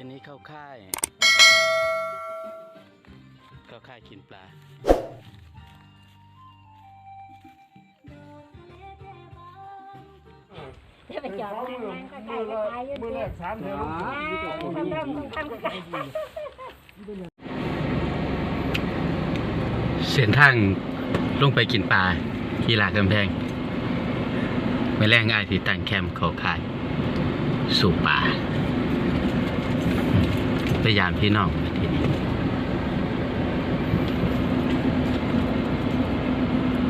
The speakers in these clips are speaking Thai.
ย็นนี้เข้าค่าย เข้าค่ายกินปลาจะไปจอดนั่งนั่งก็ใกลก็ตายอยืนมือแรเดียวกสามเดือนทำเริ่มต้องทำกันเส้นทางลงไปกินปลาที่ลาดกำแพงไม่แรงอายที่ตั้งแคมป์เขาค่ายสู่ป่า พยายามพี่น้องทีนี้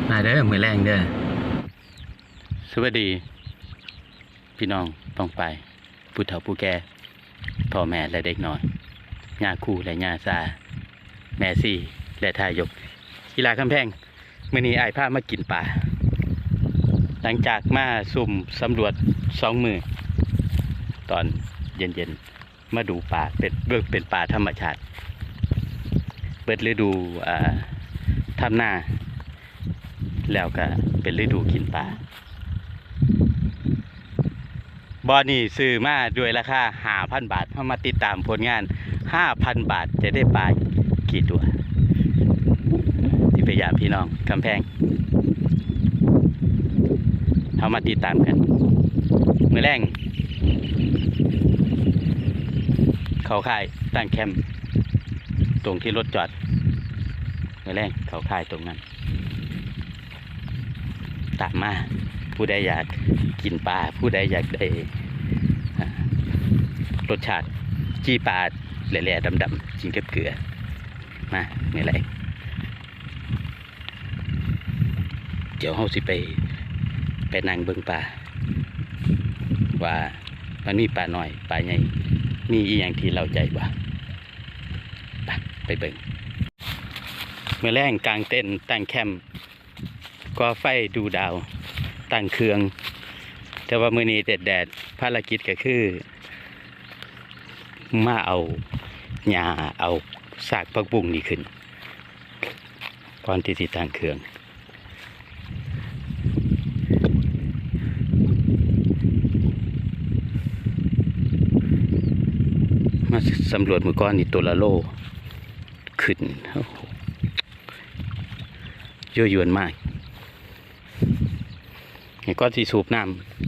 มาเด้อมือแรงเด้อสวัสดี พี่น้องต้องไปผู้เฒ่าผู้แก่พ่อแม่และเด็กน้อยญาคู่และญาซาแม่ซี่ และทายกกีฬาคำแพงมื่อนี้อายพามากินปลาหลังจากมาซุ่มสำรวจสองมือ ตอนเย็นๆ มาดูป่าเป็นเบิกเป็นป่าธรรมชาติ เปิดฤดูทำหน้า แล้วก็เป็นฤดูกินปลาบอนี่ซื้อมาด้วยราคาห้าพันบาทเข้ามาติดตามผลงานห้าพันบาทจะได้ปลากี่ตัว ที่พยายามพี่น้องกำแพงเข้ามาติดตามกัน มือแรง เขาค่ายตั้งแคมป์ตรงที่รถจอดมือแรงเขาค่ายตรงนั้น ตามมาผู้ใดอยากกินปลาผู้ใดอยากได้รสชาติจี้ปลาแหล่ๆดำๆกินกับเกลือมานี่แหละเดี๋ยวเฮาสิไปไปนั่งเบิ่งปลาว่ามันมีปลาหน่อยปลาใหญ่ มีอีหยังที่เราใจบ่ไปไปเบิ่งเมื่อแรงกลางเต้นตั้งแคมป์ก่อไฟดูดาวตั้งเครื่อง แต่ว่ามื้อนี้แดดแดดภารกิจก็คือ มาเอาหญ้าเอาซากผักบุ้งนี่ขึ้นก่อนที่สิตั้งเครื่อง มา สำรวจมือก้อนนี่ตัวละโลขึ้นโอ้ยั่วยวนมากไอ้ก้อนสีสูบน้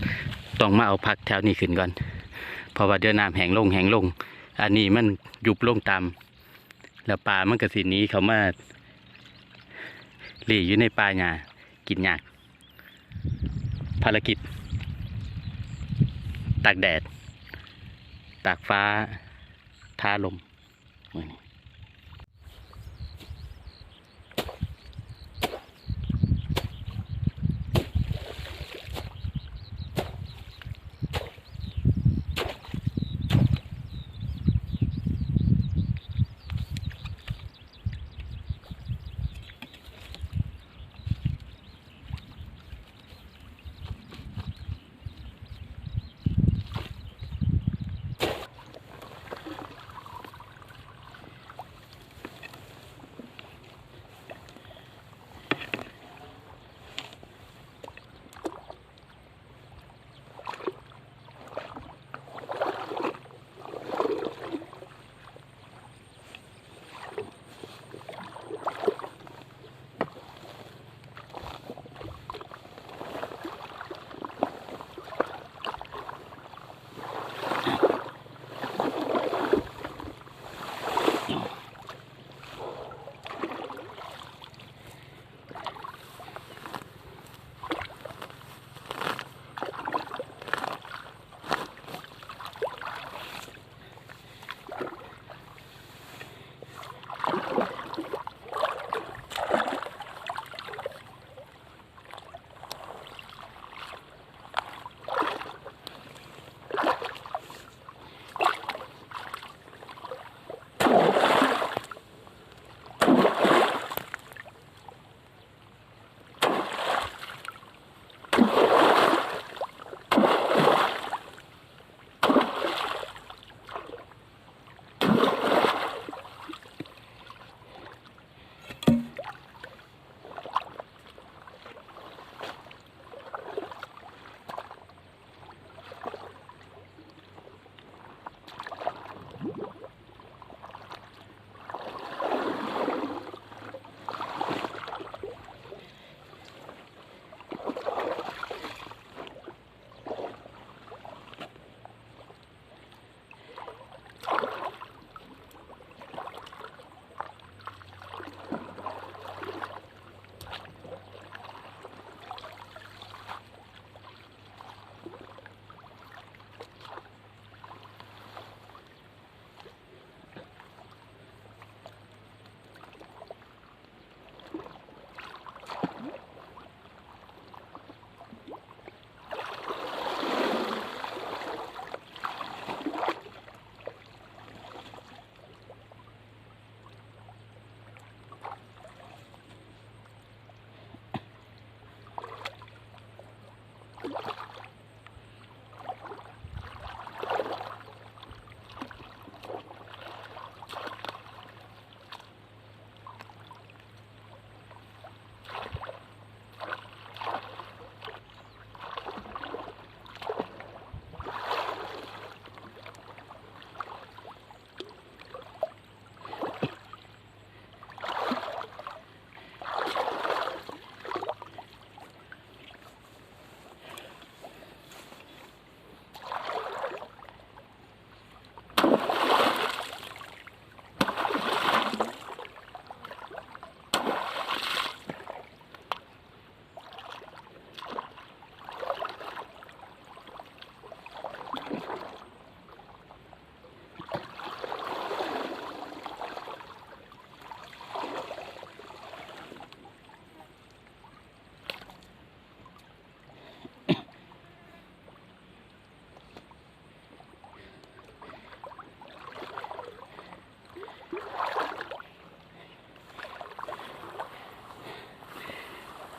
ำต้องมาเอาพักแถวนี้ขึ้นก่อน เพราะว่าเดี๋ยวน้ำแห้งลงแห้งลง อันนี้มันยุบลงตาม แล้วปลามันกระสีนี้เขามาหลีอยู่ในป่าหญ้ากินยาก ภารกิจ ตากแดด ตากฟ้า ท้าลมมือนี้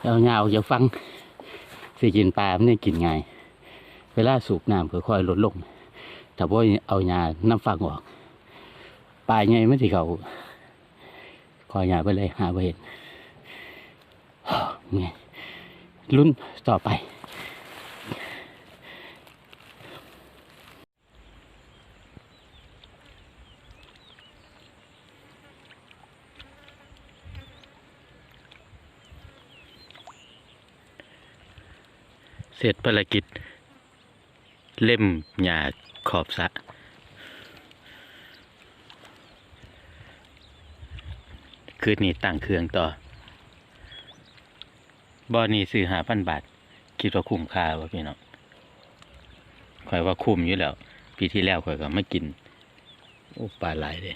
เอาเงาอย่าฟังสิกินปลามันนี่กินไงายเวลาสูบน้ำค่อยๆลดลงแต่ว่าเอาหญ้าน้ำฟังออกปลาไงไม่สิเขาคอยหญ้าไปเลยหาไปเห็นไงลุ้นต่อไป เสร็จภารกิจ เล่มหญ้าขอบสะ คืนนี้ตั้งเครื่องต่อบ่อนี้ซื้อหาพันบาท คิดว่าคุ้มค่าวะพี่น้องข่อยว่าคุ้มอยู่แล้ว ปีที่แล้วข่อยก็ไม่กิน โอ้ปลาหลายเลย